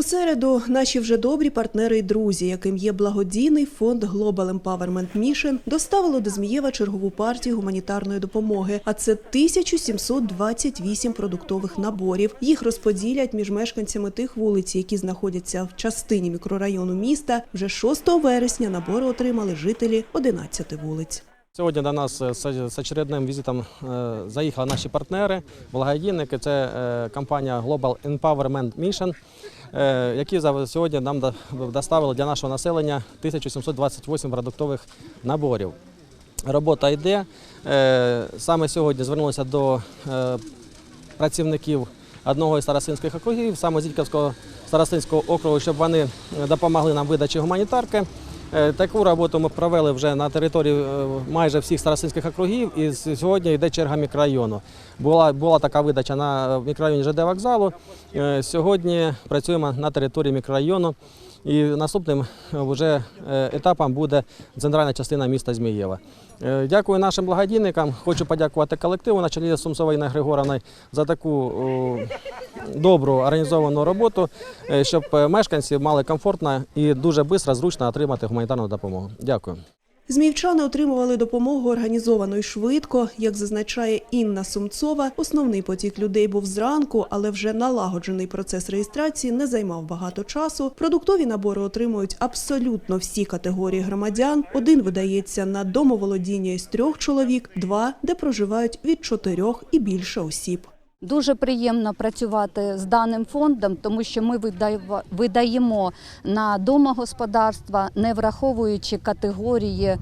У середу наші вже добрі партнери і друзі, яким є благодійний фонд Global Empowerment Mission, доставили до Змієва чергову партію гуманітарної допомоги. А це 1728 продуктових наборів. Їх розподілять між мешканцями тих вулиць, які знаходяться в частині мікрорайону міста. Вже 6 вересня набори отримали жителі 11 вулиць. Сьогодні до нас е, з очередним візитом е, заїхали наші партнери, благодійники. Це е, компанія Global Empowerment Mission, які за- сьогодні нам доставили для нашого населення 1728 продуктових наборів. Робота йде. Е, Саме сьогодні звернулися до е, працівників одного із старосинських округів, саме Зітьківського старостинського округу, щоб вони е, допомогли нам видачі гуманітарки. Е, Таку роботу ми провели вже на території е, майже всіх старосинських округів, і сьогодні йде черга мікрорайону. Була, була така видача на мікрорайоні ЖД вокзалу. Е, Сьогодні працюємо на території мікрорайону. І наступним е, вже е, етапом буде центральна частина міста Змієва. Е, Дякую нашим благодійникам. Хочу подякувати колективу на чолі з Сумсовою Інною Григоровною за таку добру організовану роботу, щоб мешканці мали комфортно і дуже швидко, зручно отримати гуманітарну допомогу. Дякую. Зміївчани отримували допомогу організовано і швидко. Як зазначає Інна Сумцова, основний потік людей був зранку, але вже налагоджений процес реєстрації не займав багато часу. Продуктові набори отримують абсолютно всі категорії громадян. Один видається на домоволодіння із трьох чоловік, два, де проживають від чотирьох і більше осіб. Дуже приємно працювати з даним фондом, тому що ми видаємо- на домогосподарства, не враховуючи категорії е,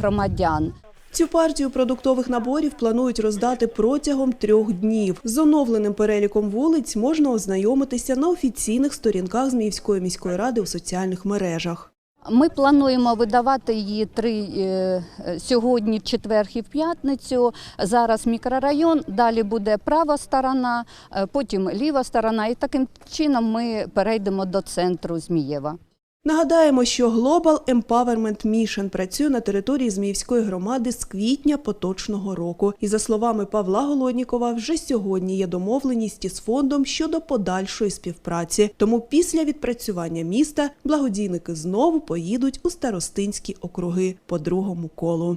громадян. Цю партію продуктових наборів планують роздати протягом трьох днів. З оновленим переліком вулиць можна ознайомитися на офіційних сторінках Зміївської міської ради у соціальних мережах. Ми плануємо видавати її три е, сьогодні, в четвер і в п'ятницю. Зараз мікрорайон, далі буде права сторона, е, потім ліва сторона, і таким чином ми перейдемо до центру Змієва. Нагадаємо, що Global Empowerment Mission працює на території Зміївської громади з квітня поточного року. І за словами Павла Голоднікова, вже сьогодні є домовленість із фондом щодо подальшої співпраці. Тому після відпрацювання міста благодійники знову поїдуть у старостинські округи по другому колу.